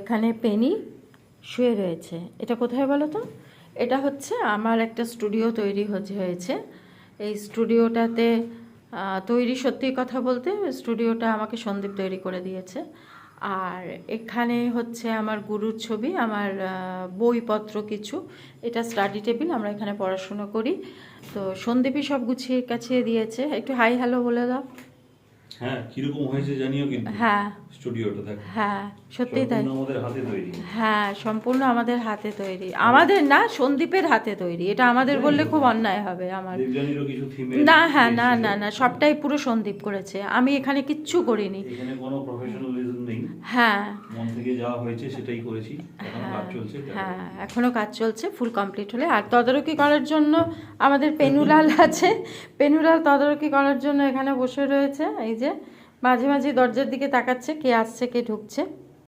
এখানে পেনি শুয়ে রয়েছে। এটা কোথায় বলো তো? এটা হচ্ছে আমার একটা স্টুডিও তৈরি হয়েছে। এই স্টুডিওটাতে তৈরি সত্যি কথা বলতে স্টুডিওটা আমাকে সন্দীপ তৈরি করে দিয়েছে। আর এখানে হচ্ছে আমার গুরুর ছবি, আমার বইপত্র কিছু। এটা স্টাডি টেবিল, আমরা এখানে পড়াশুনো করি। তো সন্দীপই সব গুছিয়ে কাছিয়ে দিয়েছে। একটু হাই হ্যালো বলে দাও। হ্যাঁ কীরকম হয়েছে জানিও কিন্তু। হ্যাঁ। স্টুডিওটা দেখ। হ্যাঁ সত্যিই তাই। আমাদের হাতে তৈরি। হ্যাঁ সম্পূর্ণ আমাদের হাতে তৈরি। আমাদের না সন্দীপের হাতে তৈরি। এটা আমাদের বললে খুব অন্যায় হবে আমার। কিছু না হ্যাঁ না না না সবটাই পুরো সন্দীপ করেছে। আমি এখানে কিচ্ছু করিনি। এখানে কোনো প্রফেশনালিজম হ্যাঁ। মন থেকে যা হয়েছে সেটাই করেছি। এখন কাজ চলছে হ্যাঁ এখনও কাজ চলছে ফুল কমপ্লিট হলে। আর তদারকি করার জন্য আমাদের পেনুলাল আছে। পেনুলাল তদারকি করার জন্য এখানে বসে রয়েছে। এই যে মাঝে মাঝে দরজার দিকে তাকাচ্ছে কে আসছে কে ঢুকছে।